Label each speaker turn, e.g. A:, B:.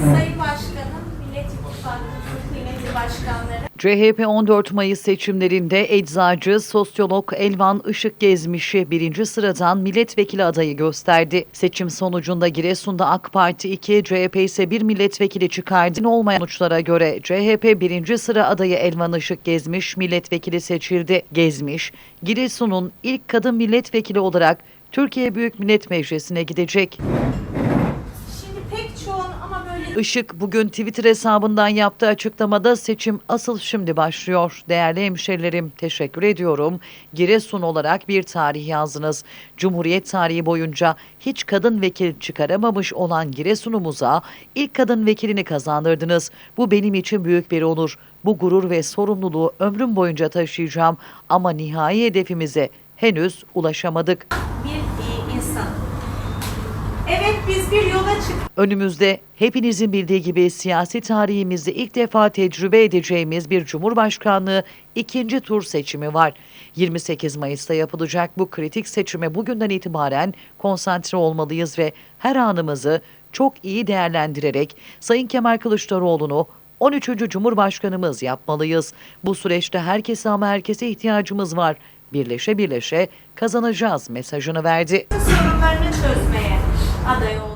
A: Sayın
B: CHP 14 Mayıs seçimlerinde eczacı, sosyolog Elvan Işık Gezmiş'i birinci sıradan milletvekili adayı gösterdi. Seçim sonucunda Giresun'da AK Parti 2, CHP ise bir milletvekili çıkardı. Olmayan sonuçlara göre CHP birinci sıra adayı Elvan Işık Gezmiş milletvekili seçildi. Gezmiş, Giresun'un ilk kadın milletvekili olarak Türkiye Büyük Millet Meclisi'ne gidecek.
A: Şimdi pek çoğun ama böyle
B: Işık bugün Twitter hesabından yaptığı açıklamada seçim asıl şimdi başlıyor. Değerli hemşerilerim teşekkür ediyorum. Giresun olarak bir tarih yazdınız. Cumhuriyet tarihi boyunca hiç kadın vekil çıkaramamış olan Giresun'umuza ilk kadın vekilini kazandırdınız. Bu benim için büyük bir onur. Bu gurur ve sorumluluğu ömrüm boyunca taşıyacağım ama nihai hedefimize henüz ulaşamadık.
A: bir insan. Evet biz bir yola çıktık.
B: Önümüzde hepinizin bildiği gibi siyasi tarihimizde ilk defa tecrübe edeceğimiz bir cumhurbaşkanlığı ikinci tur seçimi var. 28 Mayıs'ta yapılacak bu kritik seçime bugünden itibaren konsantre olmalıyız ve her anımızı çok iyi değerlendirerek Sayın Kemal Kılıçdaroğlu'nu 13. Cumhurbaşkanımız yapmalıyız. Bu süreçte herkese ama herkese ihtiyacımız var. Birleşe birleşe kazanacağız mesajını verdi.
A: sorunlarını çözmeye 아, 네요.